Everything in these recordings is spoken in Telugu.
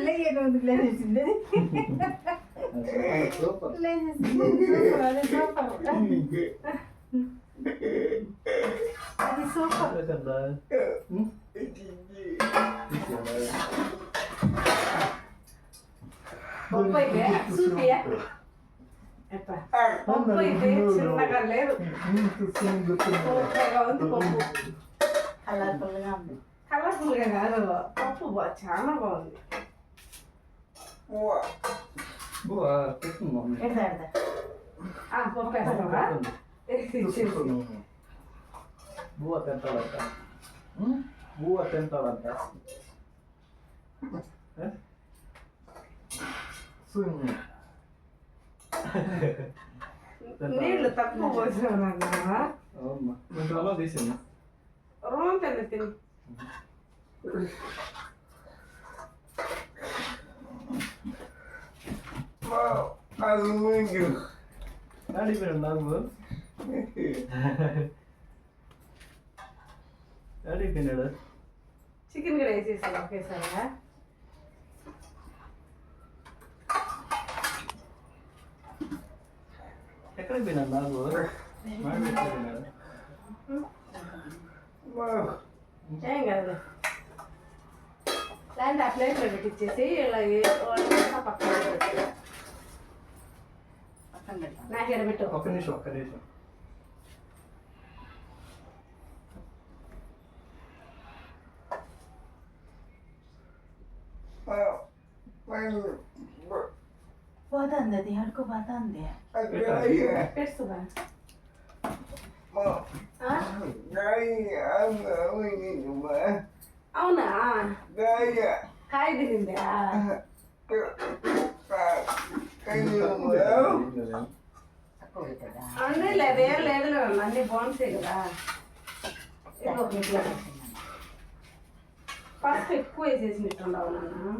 లేయను ఎందుకు లేచేసింది సూపర్ లేచేసింది సూపర్ అది సూపర్ అది సూపర్ కదా పప్పు అయితే చూపియా అప్ప పప్పు అయితే చిన్నగా లేదు సూపర్గా ఉంది పప్పు కలర్ఫుల్గా ఉంది కలర్ఫుల్గా కాదు పప్పు బా చాలా బాగుంది బువా పెట్టు మమ్మీ ఎడదా ఎడదా ఆ, పప్పు వేస్తావా బువ్వ తింటాడంట బువ్వ తింటాడంట నీళ్లు తక్కువ పోసావు నాన్న అవునమ్మా నేను అలా తీసింది రోమ్ పెద్ద తిని అడిగిపోయాడు నాకు అడిగిపోయినాడు చికెన్ కూడా వేసేసాను ఒకేసారి ఎక్కడికి పోయినాడు నాకు మాట్లాడుతున్నాడు ఏం కాదు. లేదంటే ఆ ప్లేట్లో పెట్టించేసి ఇలా పక్కన నాకు పెట్టు. ఒక్క నిమిషం ఒక్క నిమిషం. పోతుంది అది అడుగు పోతుంది పెట్టుదా అవునా? కాయ పెట్టదా అన్నీ లేదు అన్నీ కదా. పసుపు ఎక్కువ నాన్న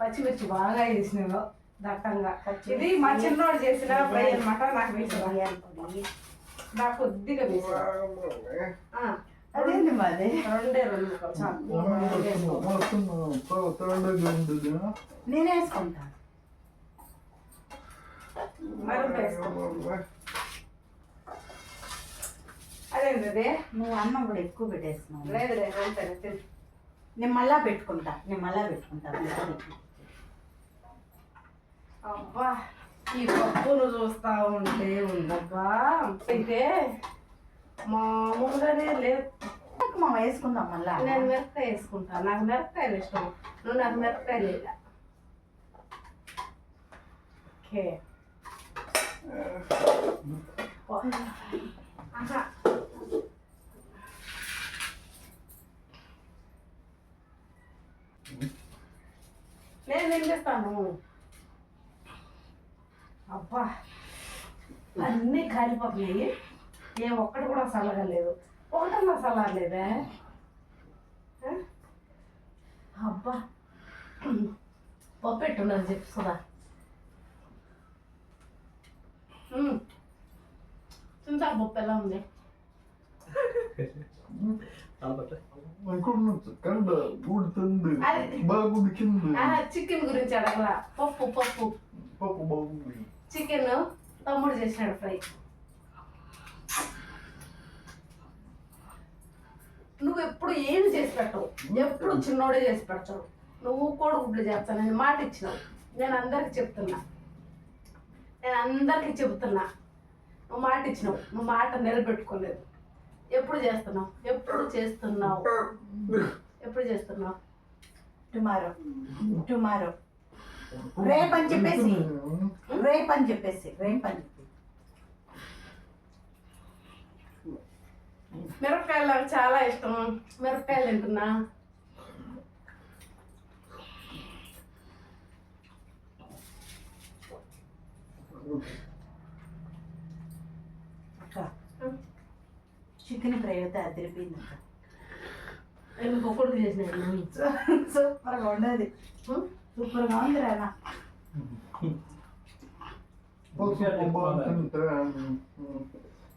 పచ్చిమిర్చి బాగా వేసినావు దట్టంగా ఇది మా చిన్నోడు చేసిన ఫ్రై అనమాట నాకు బిర్యానీ పొడి నాకు కొద్దిగా వేసిన అదేంటి మాది రెండే రెండు. నేను వేసుకుంటా అదేంటది నువ్వు అన్నం కూడా ఎక్కువ పెట్టేస్తున్నావు లేదు లేదు అంతే తిను. నేను మళ్ళా పెట్టుకుంటా నేను మళ్ళా పెట్టుకుంటా అబ్బా ఈ పప్పును చూస్తా ఉంటే ఉండబ్బా అయితే మామూలుగానే లేదు మా వేసుకుందాం మళ్ళా. నేను మిరపకాయ వేసుకుంటాను నాకు మిరపకాయలు ఇష్టం. నువ్వు నాకు మిరపకాయ లేదా ఓకే. ఆహా. నేను చేస్తాను? అబ్బా. అన్నీ కాలిపోతున్నాయి. ఏ ఒక్కటి కూడా చల్లగలేదు ఒకటన్నా చల్లలేదే ఆ? అబ్బా. పప్పు పెట్టున్నది చెప్పు సుధా చింతా పప్పు ఎలా ఉంది? చికెన్ గురించి అడగలా పప్పు పప్పు. పప్పు బాగుంది. చికెన్ తమ్ముడు చేసినాడు ఫ్రై. నువ్వు ఎప్పుడు ఏం చేసి పెట్టవు. ఎప్పుడు చిన్నోడే చేసి పెట్టవు నువ్వు కోడిగుడ్లు చేస్తానని మాట ఇచ్చినావు నేను అందరికి చెప్తున్నా. నేను అందరికీ చెబుతున్నా. నువ్వు మాట ఇచ్చినావు. నువ్వు మాట నిలబెట్టుకోలేదు. ఎప్పుడు చేస్తున్నావు? ఎప్పుడు చేస్తున్నావు? ఎప్పుడు చేస్తున్నావు? టుమారో టుమారో రేపు అని చెప్పేసి. రేపు అని చెప్పేసి. రేపు అని చెప్పి మిరపకాయలు నాకు చాలా ఇష్టం. మిరపకాయలు తింటున్నా. చికెన్ ఫ్రై అయితే అదిరిపోయింది అక్క. నేను కొడుకు చేసినాను సూపర్గా ఉండేది. సూపర్గా ఉంది రానా.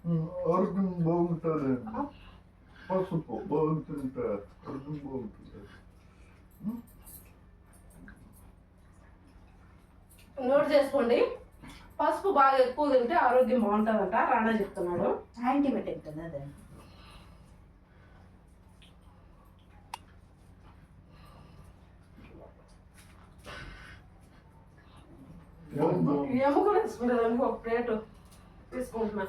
ఆరోగ్యం బాగుంటుంది పసుపు బాగుంటుంటే అర్థం బాగుంటుంది. నోట్ చేసుకోండి. పసుపు బాగా ఎక్కువ తింటే ఆరోగ్యం బాగుంటుందంట రాణా చెప్తున్నాడు. యాంటీబయాటిక్ కదా అది. ఎముకలు వేసుకుంటుంది ఒక ప్లేట్ తీసుకుంటున్నా.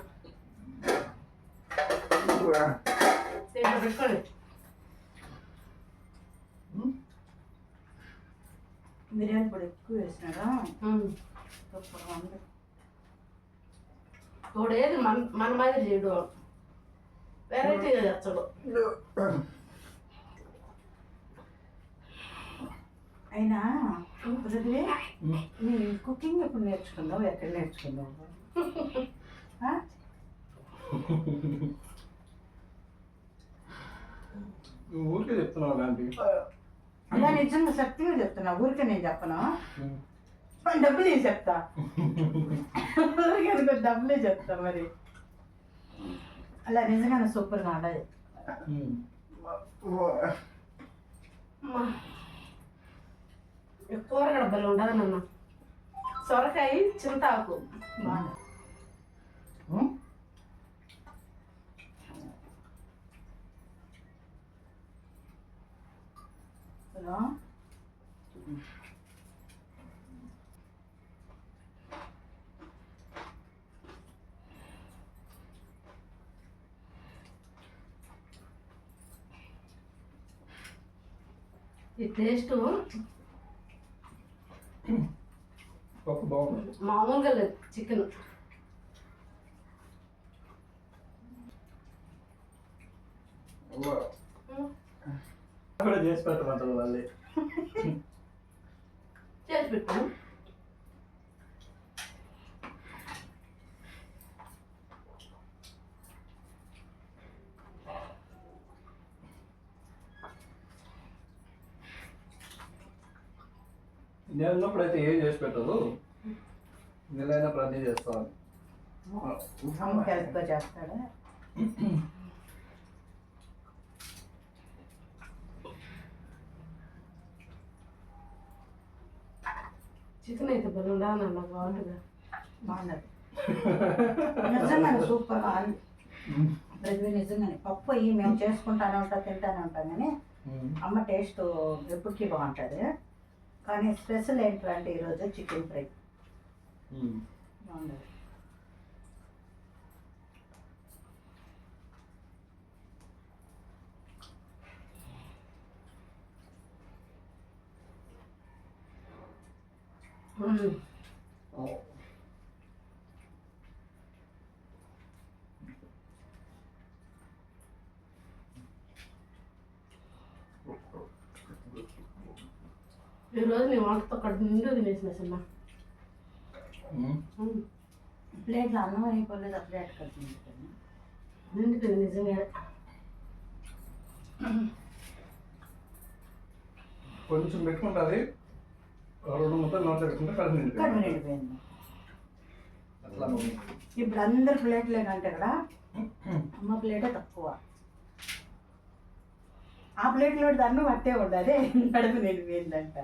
పెట్టుకోండి బిర్యానీ పొడి ఎక్కువ వేసినాడా ఉమ్. సూపర్గా ఉంది తోడు ఏది మన మన మాదిరి చేయడు. వెరైటీగా చేస్తాడు. అయినా పృథ్వీ నీ కుకింగ్ ఎప్పుడు నేర్చుకున్నావు? ఎక్కడ నేర్చుకున్నావు ఆ? నువ్వు ఊరికే చెప్తున్నావు అలాంటి అలా నిజంగా సత్యంగా చెప్తున్నా ఊరికే నేను చెప్పను? డబ్బులు నేను చెప్తా. ఊరికే అనుకో డబ్బులే చెప్తా మరి. అలా నిజంగానే సూపర్గా. ఈ కూరగాడ బలి ఉండదు నాన్న. సొరకాయ చింతాకు. బాగుంది హలో ఈ టేస్ట్ మామూలుగా లేదు చికెన్. కూడా చేసి పెట్టమంటారు వాళ్ళే. చేసి పెట్టాను నేను ఉన్నప్పుడు అయితే ఏం చేసి పెట్టదు నెలైనప్పుడు అన్నీ చేస్తాను చేస్తాడా? చికెన్ అయితే బలి ఉండదు నాన్న బాగుంటుంది. బాగున్నది నిజంగానే సూపర్గా ప్రతి నిజంగానే. పప్పు అయ్యి మేము చేసుకుంటానే ఉంటాం తింటానే ఉంటాం కానీ అమ్మ టేస్ట్ ఎప్పటికీ బాగుంటుంది. కానీ స్పెషల్ ఏంటంటే ఈరోజు చికెన్ ఫ్రై. బాగుంది ఈరోజు నీ వంటతో కడుపు నిండు తినేసిన చిన్న. ప్లేట్లో అన్నం అయిపోలేదు ఆ ప్లేట్ కలిసి నిండుతుంది నిజంగా కొంచెం పెట్టుకుంటుంది రెండు ముద్దలు నోట్లో పెట్టుకుంటే కడుపు కడుపు నిండుతుంది. నిండిపోయింది అట్లా మమ్మీ. ఇప్పుడు అందరు ప్లేట్లే కంటే కూడా అమ్మ ప్లేటే తక్కువ ఆ ప్లేట్లో అన్నం పట్టే ఉండదు కడుపు నిండిపోయిందంట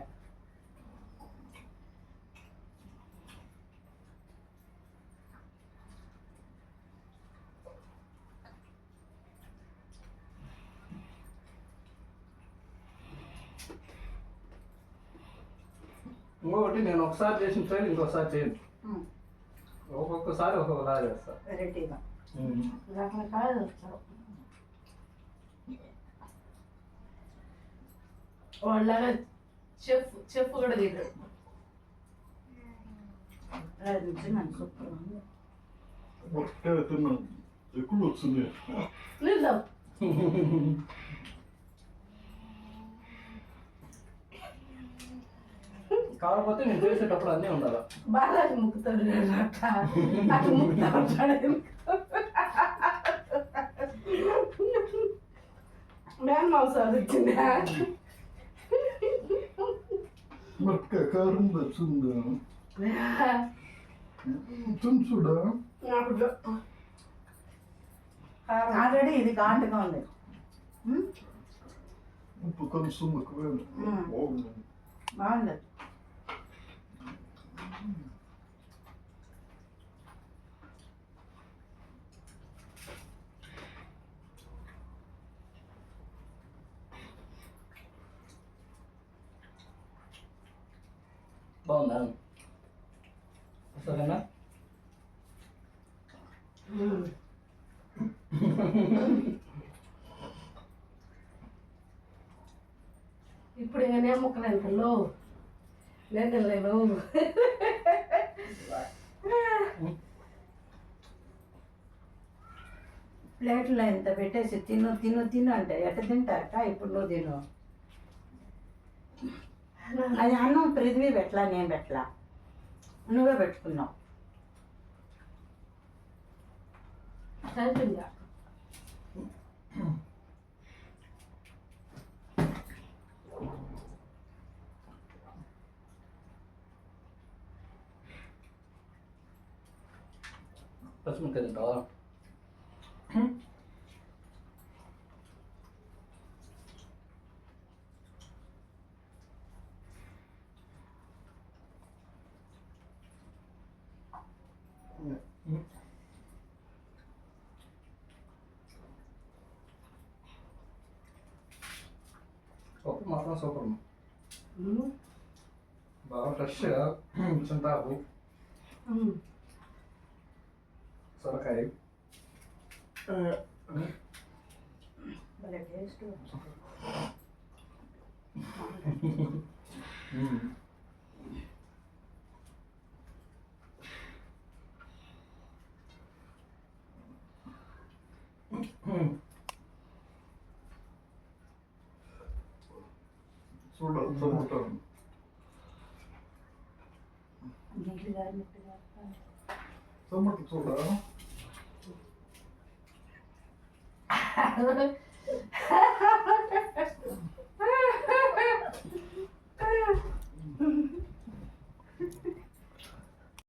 ఇంకొకటి నేను ఒకసారి చేసిన స్టైల్ ఇంకొకసారి చేయను. ఒక్కొక్కసారి ఒక్కొక్కసారి చేస్తా. వెరైటీగా. రకరకాలు వచ్చారు వాళ్ళగా చెఫ్ చెఫ్ కూడా తిన్నాను. ఎక్కువ వస్తుంది కాకపోతే నేను చేసేటప్పుడు అన్నీ ఉండాలి. బాలాజీ ముక్కుతాడు అట్లా ముక్కుతా ఉంటాడు మ్యాన్ మాంసం వచ్చింది మిరపకాయ కారం వచ్చింది తుంచుడా ఆల్రెడీ ఇది ఘాటుగా ఉంది. ఉప్పు కొంచెం బాగుందా. ఇప్పుడు ఇంకా నేను ముక్కలు ఎంతలో లేదు ప్లేట్లో ఇంత పెట్టేసి తిను తిను తిను అంటే ఎట్ట తింటారట? ఇప్పుడు నువ్వు తిను. అది అన్నం పృథ్వీ పెట్టలా నేను పెట్టలా? నువ్వే పెట్టుకున్నావు. 다시 먹게 된다. 응? 네. 응. మాత్రం సూపర్ ఉమ్. బాగా ఫ్రెష్గా చింతాకు ఉమ్. సొరకాయ భలే టేస్ట్ చూడ చూడటం నీళ్ళు గారినట్టుగా చూడటం చూడ